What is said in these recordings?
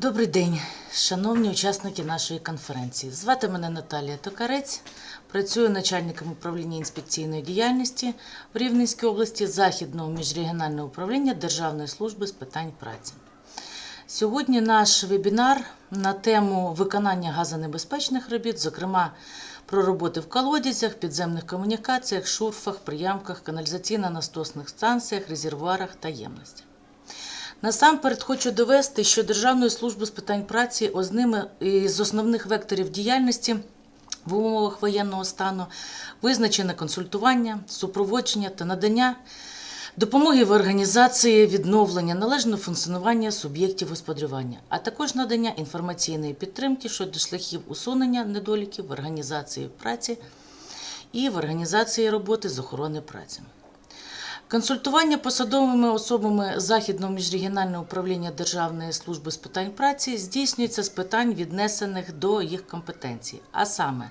Добрий день, шановні учасники нашої конференції. Звати мене Наталія Токарець. Працюю начальником управління інспекційної діяльності в Рівненській області Західного міжрегіонального управління Державної служби з питань праці. Сьогодні наш вебінар на тему виконання газонебезпечних робіт, зокрема про роботи в колодязях, підземних комунікаціях, шурфах, приямках, каналізаційно-настосних станціях, резервуарах та ємностях. Насамперед хочу довести, що Державною службою з питань праці одним із основних векторів діяльності в умовах воєнного стану визначене консультування, супроводження та надання допомоги в організації відновлення належного функціонування суб'єктів господарювання, а також надання інформаційної підтримки щодо шляхів усунення недоліків в організації праці і в організації роботи з охорони праці. Консультування посадовими особами Західного міжрегіонального управління Державної служби з питань праці здійснюється з питань, віднесених до їх компетенцій, а саме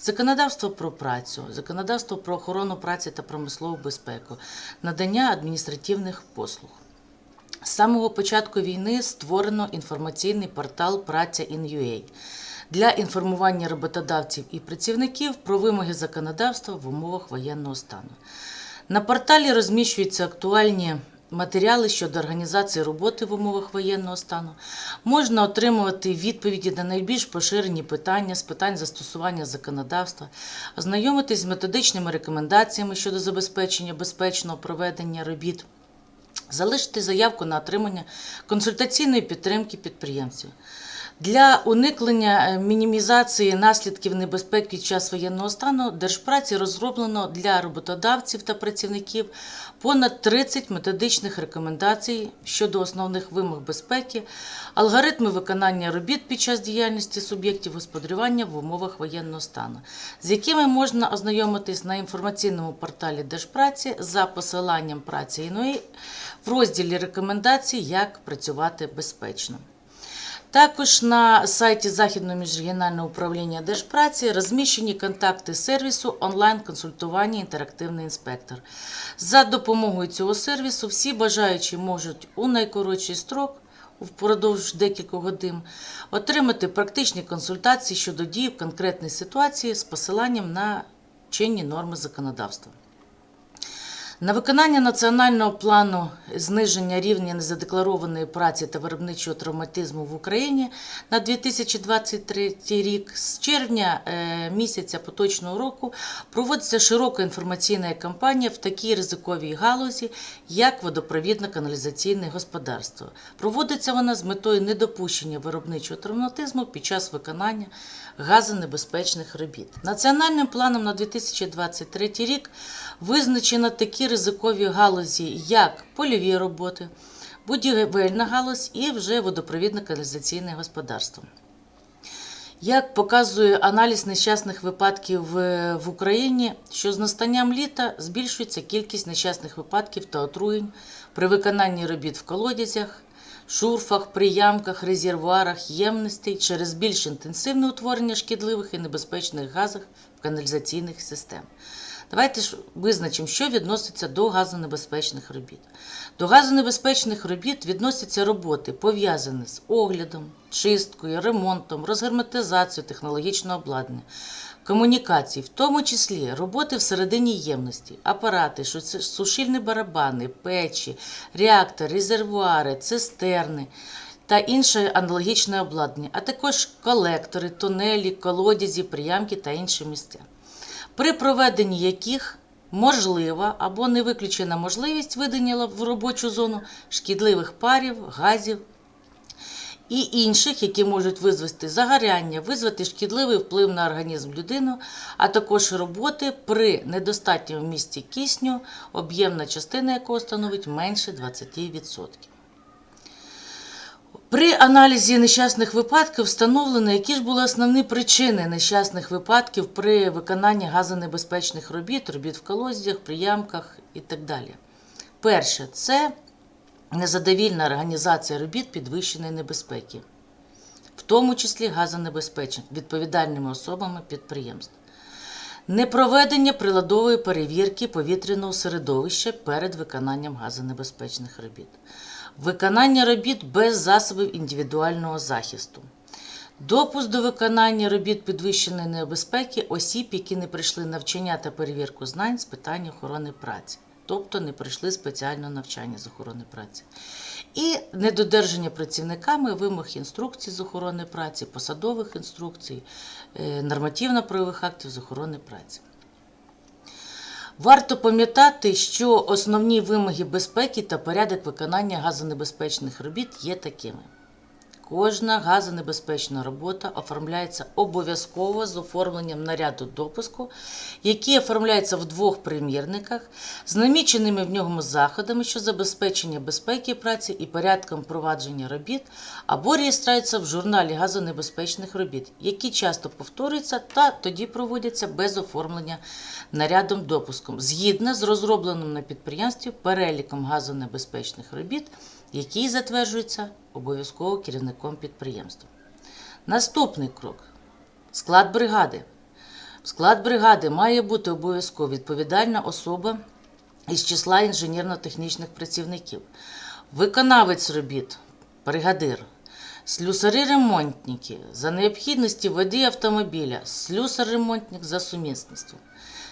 законодавство про працю, законодавство про охорону праці та промислову безпеку, надання адміністративних послуг. З самого початку війни створено інформаційний портал Праця InUA для інформування роботодавців і працівників про вимоги законодавства в умовах воєнного стану. На порталі розміщуються актуальні матеріали щодо організації роботи в умовах воєнного стану. Можна отримувати відповіді на найбільш поширені питання з питань застосування законодавства, ознайомитись з методичними рекомендаціями щодо забезпечення безпечного проведення робіт, залишити заявку на отримання консультаційної підтримки підприємців. Для уникнення е, мінімізації наслідків небезпек під час воєнного стану Держпраці розроблено для роботодавців та працівників понад 30 методичних рекомендацій щодо основних вимог безпеки, алгоритми виконання робіт під час діяльності суб'єктів господарювання в умовах воєнного стану, з якими можна ознайомитись на інформаційному порталі Держпраці за посиланням праці ІНУІ в розділі рекомендацій, як працювати безпечно. Також на сайті Західного міжрегіонального управління Держпраці розміщені контакти сервісу онлайн-консультування інтерактивний інспектор. За допомогою цього сервісу всі бажаючі можуть у найкоротший строк впродовж декількох годин отримати практичні консультації щодо дій в конкретній ситуації з посиланням на чинні норми законодавства. На виконання національного плану зниження рівня незадекларованої праці та виробничого травматизму в Україні на 2023 рік з червня е, місяця поточного року проводиться широка інформаційна кампанія в такій ризиковій галузі, як водопровідно-каналізаційне господарство. Проводиться вона з метою недопущення виробничого травматизму під час виконання газонебезпечних робіт. Національним планом на 2023 рік визначено такі ризикові галузі, як польові роботи, будівельна галузь і вже водопровідно-каналізаційне господарство. Як показує аналіз нещасних випадків е, в Україні, що з настанням літа збільшується кількість нещасних випадків та отруєнь при виконанні робіт в колодязях, шурфах, приямках, резервуарах, ємностей через більш інтенсивне утворення шкідливих і небезпечних газів в каналізаційних системах. Давайте ж визначимо, що відноситься до газонебезпечних робіт. До газонебезпечних робіт відносяться роботи, пов'язані з оглядом, чисткою, ремонтом, розгерметизацією технологічного обладнання, комунікацій, в тому числі роботи всередині ємності, апарати, сушильні барабани, печі, реактори, резервуари, цистерни та інше аналогічне обладнання, а також колектори, тунелі, колодязі, приямки та інші місця при проведенні яких можлива або не виключена можливість видання в робочу зону шкідливих парів, газів і інших, які можуть визвати загоряння, визвати шкідливий вплив на організм людини, а також роботи при недостатньому місці кисню, об'ємна частина якого становить менше 20%. При аналізі нещасних випадків встановлено, які ж були основні причини нещасних випадків при виконанні газонебезпечних робіт, робіт в колодязях, приямках і так далі. Перше це незадовільна організація робіт підвищеної небезпеки, в тому числі газонебезпечних відповідальними особами підприємств. Непроведення приладової перевірки повітряного середовища перед виконанням газонебезпечних робіт. Виконання робіт без засобів індивідуального захисту. Допуск до виконання робіт підвищеної небезпеки осіб, які не прийшли навчання та перевірку знань з питань охорони праці, тобто не пройшли спеціальне навчання з охорони праці. І недодержання працівниками вимог інструкцій з охорони праці, посадових інструкцій, е, нормативно-правових актів з охорони праці. Варто пам'ятати, що основні вимоги безпеки та порядок виконання газонебезпечних робіт є такими. Кожна газонебезпечна робота оформляється обов'язково з оформленням наряду допуску, який оформляється в двох примірниках з наміченими в ньому заходами що забезпечення безпеки праці і порядком провадження робіт, або реєструються в журналі газонебезпечних робіт, які часто повторюються та тоді проводяться без оформлення нарядом допуском, згідно з розробленим на підприємстві переліком газонебезпечних робіт, який затверджується обов'язково керівником підприємства. Наступний крок склад бригади. В склад бригади має бути обов'язково відповідальна особа із числа інженерно-технічних працівників, виконавець робіт, бригадир, слюсари-ремонтники за необхідності води автомобіля, слюсар-ремонтник за сумісництвом.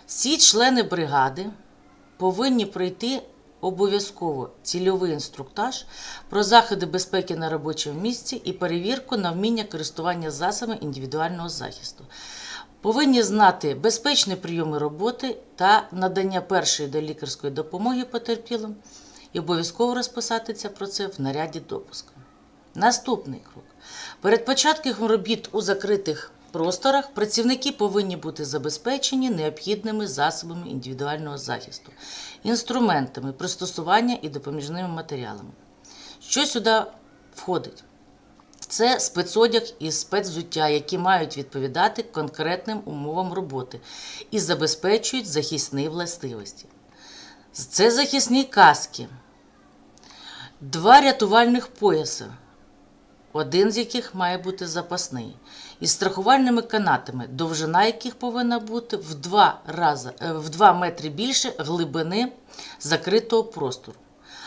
Всі члени бригади повинні пройти обов'язково цільовий інструктаж про заходи безпеки на робочому місці і перевірку на вміння користування засобами індивідуального захисту. Повинні знати безпечні прийоми роботи та надання першої до лікарської допомоги потерпілим і обов'язково розписатися про це в наряді допуску. Наступний крок. Перед початком робіт у закритих просторах працівники повинні бути забезпечені необхідними засобами індивідуального захисту, інструментами, пристосування і допоміжними матеріалами. Що сюди входить? Це спецодяг і спецвзуття, які мають відповідати конкретним умовам роботи і забезпечують захисні властивості. Це захисні каски, два рятувальних пояси, один з яких має бути запасний, із страхувальними канатами, довжина яких повинна бути в 2, рази, е, в 2 метри більше глибини закритого простору.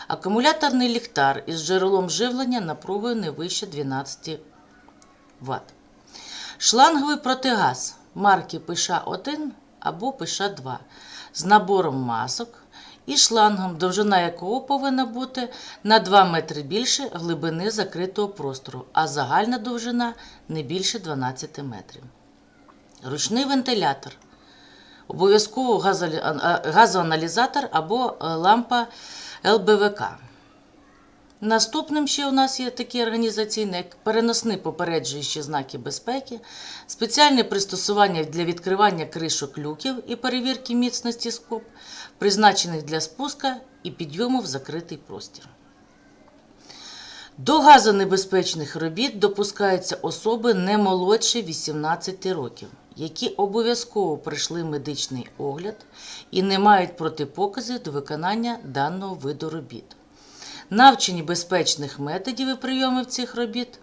Акумуляторний ліхтар із джерелом живлення напругою не вище 12 Вт. Шланговий протигаз марки ПШ-1 або ПШ-2 з набором масок і шлангом, довжина якого повинна бути на 2 метри більше глибини закритого простору, а загальна довжина не більше 12 метрів. Ручний вентилятор. Обов'язково газоаналізатор або е, лампа ЛБВК. Наступним ще у нас є такі організаційні, як переносні попереджуючі знаки безпеки, спеціальне пристосування для відкривання кришок люків і перевірки міцності скоб, призначених для спуска і підйому в закритий простір. До газонебезпечних робіт допускаються особи не молодші 18 років, які обов'язково пройшли медичний огляд і не мають протипоказів до виконання даного виду робіт. Навчені безпечних методів і прийомів цих робіт,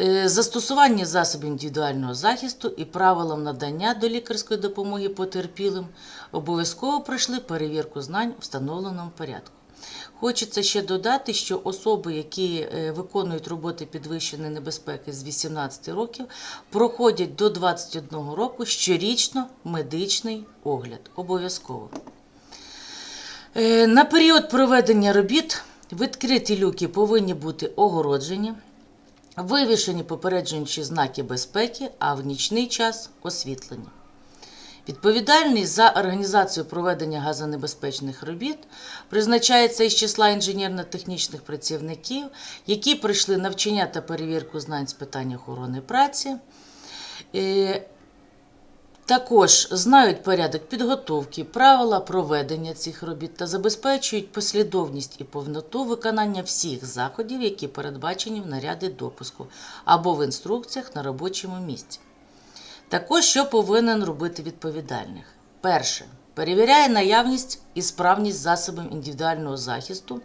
е, застосування засобів індивідуального захисту і правилам надання до лікарської допомоги потерпілим обов'язково пройшли перевірку знань в встановленому порядку. Хочеться ще додати, що особи, які е, виконують роботи підвищеної небезпеки з 18 років, проходять до 21 року щорічно медичний огляд. Обов'язково. Е, На період проведення робіт відкриті люки повинні бути огороджені, вивішені попереджуючі знаки безпеки, а в нічний час освітлені. Відповідальний за організацію проведення газонебезпечних робіт призначається із числа інженерно-технічних працівників, які пройшли навчання та перевірку знань з питань охорони праці. Також знають порядок підготовки, правила проведення цих робіт та забезпечують послідовність і повноту виконання всіх заходів, які передбачені в наряді допуску або в інструкціях на робочому місці. Також що повинен робити відповідальних? Перше. Перевіряє наявність і справність засобів індивідуального захисту,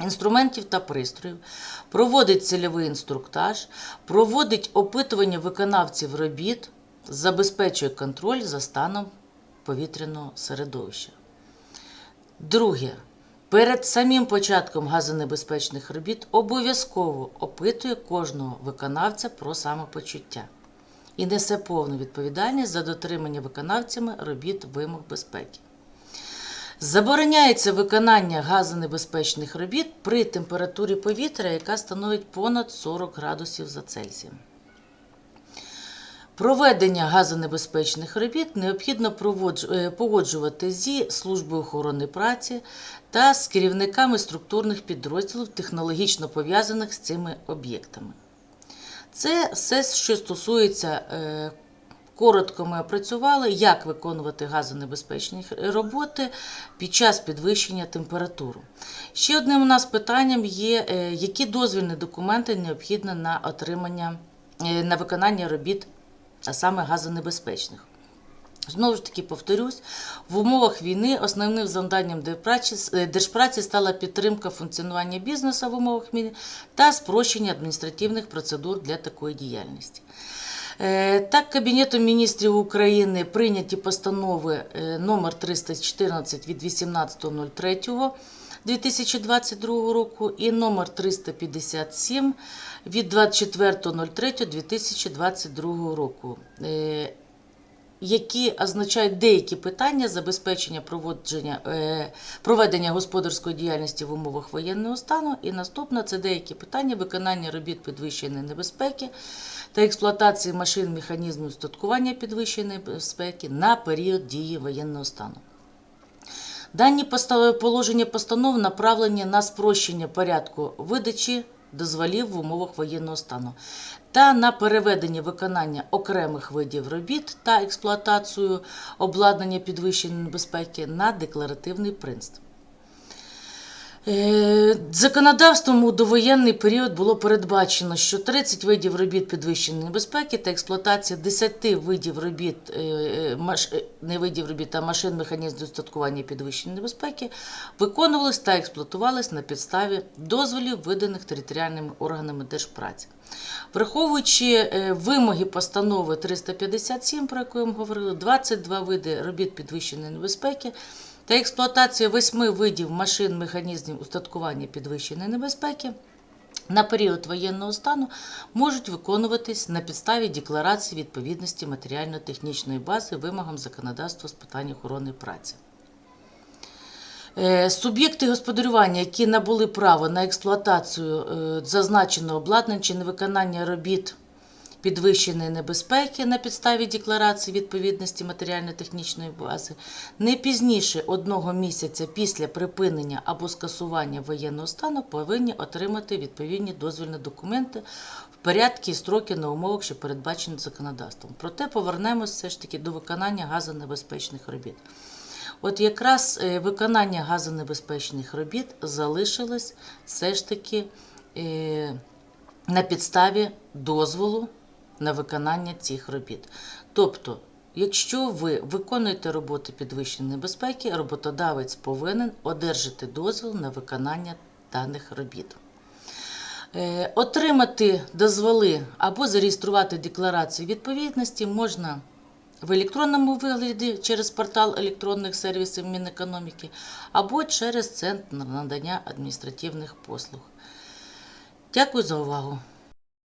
інструментів та пристроїв, проводить цільовий інструктаж, проводить опитування виконавців робіт, забезпечує контроль за станом повітряного середовища. Друге. перед самим початком газонебезпечних робіт обов'язково опитує кожного виконавця про самопочуття і несе повну відповідальність за дотримання виконавцями робіт вимог безпеки. Забороняється виконання газонебезпечних робіт при температурі повітря, яка становить понад 40 градусів за Цельсієм. Проведення газонебезпечних робіт необхідно е, погоджувати зі Службою охорони праці та з керівниками структурних підрозділів, технологічно пов'язаних з цими об'єктами. Це все, що стосується е, коротко ми опрацювали, як виконувати газонебезпечні роботи під час підвищення температури. Ще одним у нас питанням є, е, які дозвільні документи необхідні на отримання е, на виконання робіт, а саме газонебезпечних. Знову ж таки, повторюсь, в умовах війни основним завданням Держпраці- е, стала підтримка функціонування бізнесу в умовах війни та спрощення адміністративних процедур для такої діяльності. Е, Так, Кабінетом міністрів України прийняті постанови е, номер 314 від 18.03.2022 року і номер 357 від 24.03.2022 року. Е, які означають деякі питання забезпечення проводження, е, проведення господарської діяльності в умовах воєнного стану. І наступне це деякі питання виконання робіт підвищеної небезпеки та експлуатації машин, механізмів устаткування підвищеної небезпеки на період дії воєнного стану. Дані положення постанов направлені на спрощення порядку видачі дозволів в умовах воєнного стану та на переведення виконання окремих видів робіт та експлуатацію обладнання підвищеної небезпеки на декларативний принцип. Е, Законодавством у довоєнний період було передбачено, що 30 видів робіт підвищеної небезпеки та експлуатація 10 видів робіт, е, е, не видів робіт, а машин механізмів устаткування підвищеної небезпеки виконувались та експлуатувались на підставі дозволів, виданих територіальними органами держпраці. Враховуючи вимоги постанови 357, про яку ми говорили, 22 види робіт підвищеної небезпеки та експлуатація восьми видів машин, механізмів устаткування підвищеної небезпеки на період воєнного стану можуть виконуватись на підставі декларації відповідності матеріально-технічної бази вимогам законодавства з питань охорони праці. Е, Суб'єкти господарювання, які набули право на експлуатацію е, зазначеного обладнання чи невиконання робіт підвищеної небезпеки на підставі декларації відповідності матеріально-технічної бази, не пізніше одного місяця після припинення або скасування воєнного стану повинні отримати відповідні дозвільні документи в порядку і строки на умовах, що передбачені законодавством. Проте повернемось все ж таки до виконання газонебезпечних робіт. От якраз е, виконання газонебезпечних робіт залишилось все ж таки е, на підставі дозволу на виконання цих робіт. Тобто, якщо ви виконуєте роботи підвищеної небезпеки, роботодавець повинен одержати дозвіл на виконання даних робіт. Е, Отримати дозволи або зареєструвати декларацію відповідності можна в електронному вигляді через портал електронних сервісів Мінекономіки або через центр надання адміністративних послуг. Дякую за увагу.